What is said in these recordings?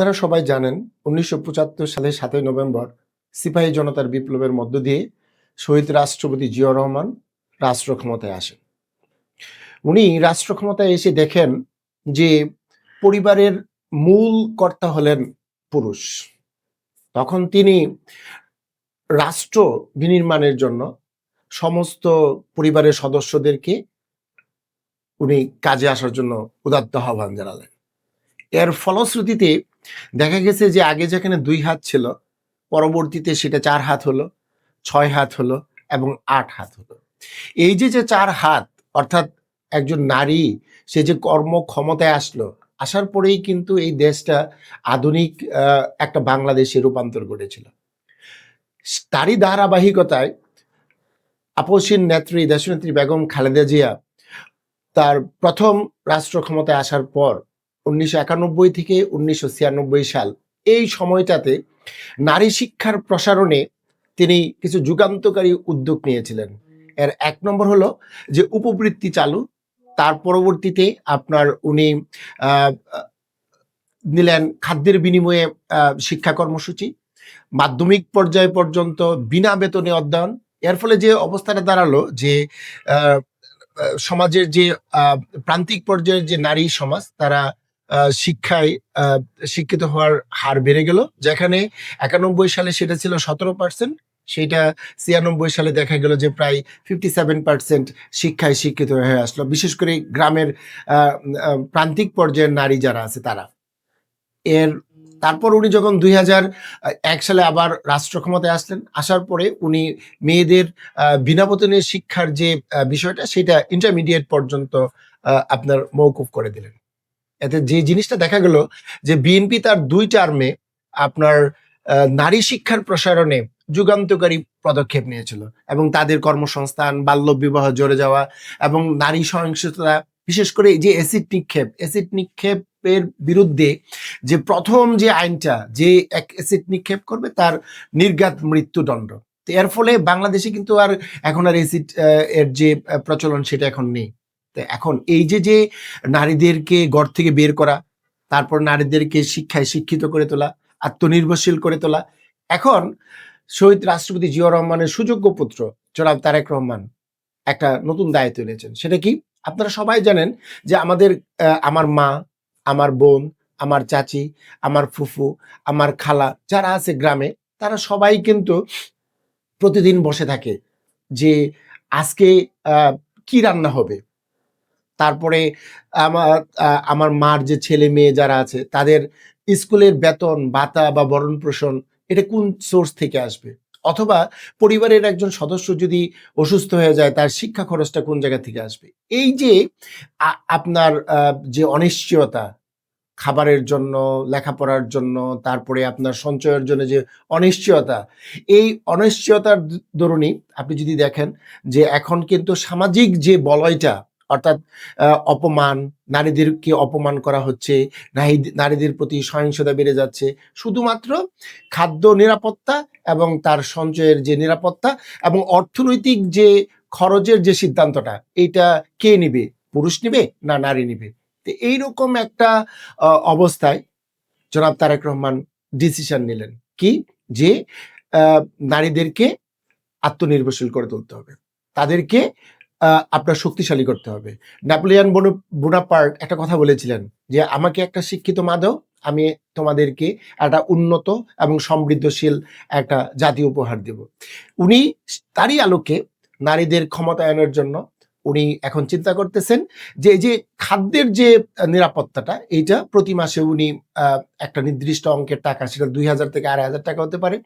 আপনারা সবাই জানেন, উনিশশো সালের সাতই নভেম্বর সিপাহী জনতার বিপ্লবের মধ্য দিয়ে শহীদ রাষ্ট্রপতি জিয়া রহমান রাষ্ট্র ক্ষমতায় আসেন। উনি রাষ্ট্র ক্ষমতায় এসে দেখেন যে পরিবারের মূল কর্তা হলেন পুরুষ। তখন তিনি রাষ্ট্র বিনির্মাণের জন্য সমস্ত পরিবারের সদস্যদেরকে উনি কাজে আসার জন্য উদাত্ত আহ্বান জানালেন। এর ফলশ্রুতিতে দেখা গেছে যে আগে যেখানে দুই হাত ছিল, পরবর্তীতে সেটা চার হাত হলো, ছয় হাত হলো এবং আট হাত হলো। এই যে যে চার হাত, অর্থাৎ একজন নারী, সে যে কর্ম ক্ষমতায় আসলো, আসার পরেই কিন্তু এই দেশটা আধুনিক একটা বাংলাদেশে রূপান্তর ঘটেছিল তারই ধারাবাহিকতায় আপসীন নেত্রী, দেশনেত্রী বেগম খালেদা জিয়া তার প্রথম রাষ্ট্র ক্ষমতায় আসার পর উনিশশো একানব্বই থেকে উনিশশো ছিয়ানব্বই সাল। এই সময়টাতে নারী শিক্ষার প্রসারণে তিনি কিছু যুগান্তকারী উদ্যোগ নিয়েছিলেন। এর এক নম্বর হলো যে উপবৃত্তি চালু। তার পরবর্তীতে আপনার উনি নিলেন খাদ্যের বিনিময়ে শিক্ষা কর্মসূচি, মাধ্যমিক পর্যায় পর্যন্ত বিনা বেতনে অধ্যয়ন। এর ফলে যে অবস্থাটা দাঁড়াল যে সমাজের যে প্রান্তিক পর্যায়ের যে নারী সমাজ, তারা শিক্ষায় শিক্ষিত হওয়ার হার বেড়ে গেল। যেখানে একানব্বই সালে সেটা ছিল সতেরো পার্সেন্ট সেটা ছিয়ানব্বই সালে দেখা গেল যে প্রায় ফিফটি সেভেন পার্সেন্ট শিক্ষায় শিক্ষিত হয়ে আসলো। বিশেষ করে গ্রামের প্রান্তিক পর্যায়ের নারী যারা আছে তারা। এর, তারপর উনি যখন দুই এক সালে আবার রাষ্ট্র ক্ষমতায় আসলেন, আসার পরে উনি মেয়েদের বিনা বেতনে শিক্ষার যে বিষয়টা, সেটা ইন্টারমিডিয়েট পর্যন্ত আপনার মৌকুফ করে দিলেন। এতে যে জিনিসটা দেখা গেল যে বিএনপি তার দুই টার্মে আপনার নারী শিক্ষার প্রসারণে যুগান্তকারী পদক্ষেপ নিয়েছিল এবং তাদের কর্মসংস্থান বাল্য বিবাহ জড়ে যাওয়া এবং নারী সহিংসতা, বিশেষ করে যে অ্যাসিড নিক্ষেপ অ্যাসিড নিক্ষেপের বিরুদ্ধে যে প্রথম যে আইনটা যে এক অ্যাসিড নিক্ষেপ করবে তার নির্ঘাত মৃত্যুদণ্ড। এর ফলে বাংলাদেশে কিন্তু আর এখন আর অ্যাসিড এর যে প্রচলন সেটা এখন নেই। এখন এই যে যে নারীদেরকে ঘর থেকে বের করা, তারপর নারীদেরকে শিক্ষায় শিক্ষিত করে তোলা, আত্মনির্ভরশীল করে তোলা, এখন শহীদ রাষ্ট্রপতি জিয়া রহমানের সুযোগ্য পুত্র জনাব তারেক রহমান একটা নতুন দায়িত্ব নিয়েছেন সেটা কি? আপনারা সবাই জানেন যে আমাদের আমার মা, আমার বোন, আমার চাচি, আমার ফুফু, আমার খালা যারা আছে গ্রামে, তারা সবাই কিন্তু প্রতিদিন বসে থাকে যে আজকে কি রান্না হবে? তারপরে আমার আমার মার যে ছেলে মেয়ে যারা আছে, তাদের স্কুলের বেতন, ভাতা বা বরণ পোষণ, এটা কোন সোর্স থেকে আসবে? অথবা পরিবারের একজন সদস্য যদি অসুস্থ হয়ে যায়, তার শিক্ষা খরচটা কোন জায়গা থেকে আসবে? এই যে আপনার যে অনিশ্চয়তা, খাবারের জন্য, লেখাপড়ার জন্য, তারপরে আপনার সঞ্চয়ের জন্য যে অনিশ্চয়তা, এই অনিশ্চয়তার দরুনই আপনি যদি দেখেন যে এখন কিন্তু সামাজিক যে বলয়টা অর্থাৎ অপমান, নারীদেরকে অপমান করা হচ্ছে নারীদের প্রতি সহিংসতা বেড়ে যাচ্ছে। শুধুমাত্র খাদ্য নিরাপত্তা এবং তার সঞ্চয়ের যে নিরাপত্তা এবং অর্থনৈতিক যে খরচের যে সিদ্ধান্তটা এটা কে নিবে? পুরুষ নিবে না নারী নিবে? তো এইরকম একটা অবস্থায় জনাব তারেক রহমান ডিসিশন নিলেন। কি? যে নারীদেরকে আত্মনির্ভরশীল করে তুলতে হবে। তাদেরকে আপনার শক্তিশালী করতে হবে। নেপোলিয়ান বোনো- বোনাপার্ট একটা কথা বলেছিলেন যে, আমাকে একটা শিক্ষিত মা দাও, আমি তোমাদেরকে একটা উন্নত এবং সমৃদ্ধশীল একটা জাতি উপহার দেব। উনি তারই আলোকে নারীদের ক্ষমতায়নের জন্য উনি এখন চিন্তা করতেছেন যে যে খাদ্যের যে নিরাপত্তাটা, এইটা প্রতি মাসে উনি একটা নির্দিষ্ট অঙ্কের টাকা, সেটা দুই হাজার থেকে আড়াই হাজার টাকা হতে পারে,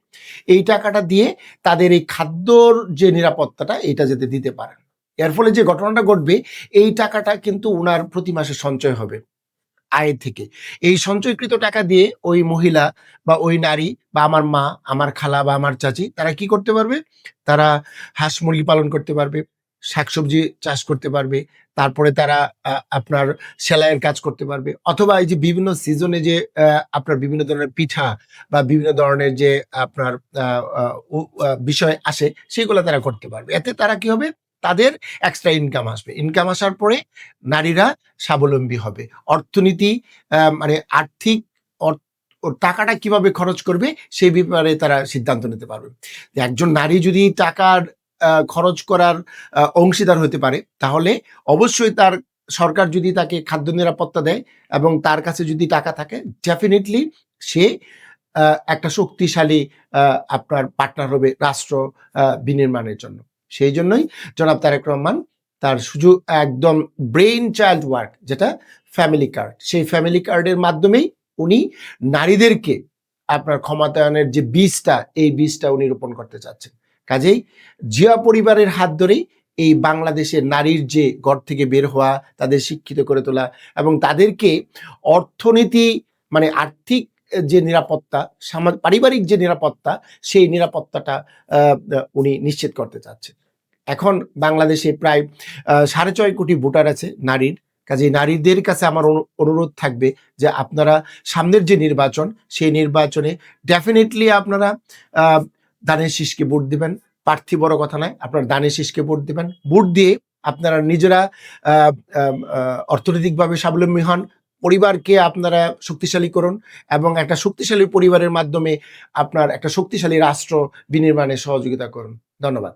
এই টাকাটা দিয়ে তাদের এই খাদ্যর যে নিরাপত্তাটা এটা যাতে দিতে পারেন। এর ফলে যে ঘটনাটা ঘটবে, এই টাকাটা কিন্তু উনার প্রতি মাসে সঞ্চয় হবে আয়ের থেকে। এই সঞ্চয়কৃত টাকা দিয়ে ওই মহিলা বা ওই নারী বা আমার মা, আমার খালা বা আমার চাচি, তারা কি করতে পারবে? তারা হাঁস মুরগি পালন করতে পারবে, শাকসবজি চাষ করতে পারবে, তারপরে তারা আপনার সেলাইয়ের কাজ করতে পারবে। অথবা এই যে বিভিন্ন সিজনে যে আপনার বিভিন্ন ধরনের পিঠা বা বিভিন্ন ধরনের যে আপনার বিষয় আসে, সেগুলো তারা করতে পারবে। এতে তারা কি হবে? তাদের এক্সট্রা ইনকাম আসবে। ইনকাম আসার পরে নারীরা স্বাবলম্বী হবে। অর্থনীতি মানে আর্থিক টাকাটা কীভাবে খরচ করবে সেই ব্যাপারে তারা সিদ্ধান্ত নিতে পারবে। একজন নারী যদি টাকার খরচ করার অংশীদার হতে পারে, তাহলে অবশ্যই তার সরকার যদি তাকে খাদ্য নিরাপত্তা দেয় এবং তার কাছে যদি টাকা থাকে ডেফিনেটলি সে একটা শক্তিশালী আপনার পার্টনার হবে রাষ্ট্র বিনির্মাণের জন্য। সেই জন্যই জনাব তারেক রহমান তার শুধু একদম ব্রেইন চাইল্ড ওয়ার্ক যেটা ফ্যামিলি কার্ড সেই ফ্যামিলি কার্ডের মাধ্যমেই উনি নারীদেরকে আপনার ক্ষমতায়নের যে বীজটা, এই বীজটা উনি রোপণ করতে চাচ্ছেন। কাজেই জিয়া পরিবারের হাত ধরেই এই বাংলাদেশের নারীর যে ঘর থেকে বের হওয়া, তাদের শিক্ষিত করে তোলা এবং তাদেরকে অর্থনীতি মানে আর্থিক যে নিরাপত্তা সামা- পারিবারিক যে নিরাপত্তা, সেই নিরাপত্তাটা উনি নিশ্চিত করতে চাচ্ছেন। এখন বাংলাদেশে প্রায় সাড়ে ছয় কোটি ভোটার আছে নারীর। কাজে নারীদের কাছে আমার অনুরোধ থাকবে যে আপনারা সামনের যে নির্বাচন, সেই নির্বাচনে ডেফিনেটলি আপনারা দানের শীষকে ভোট দিবেন। প্রার্থী বড় কথা নয়, আপনার দানের শীষকে ভোট দিবেন। ভোট দিয়ে আপনারা নিজেরা অর্থনৈতিকভাবে স্বাবলম্বী হন, পরিবারকে আপনারা শক্তিশালী করুন এবং একটা শক্তিশালী পরিবারের মাধ্যমে আপনার একটা শক্তিশালী রাষ্ট্র বিনির্মাণে সহযোগিতা করুন। ধন্যবাদ।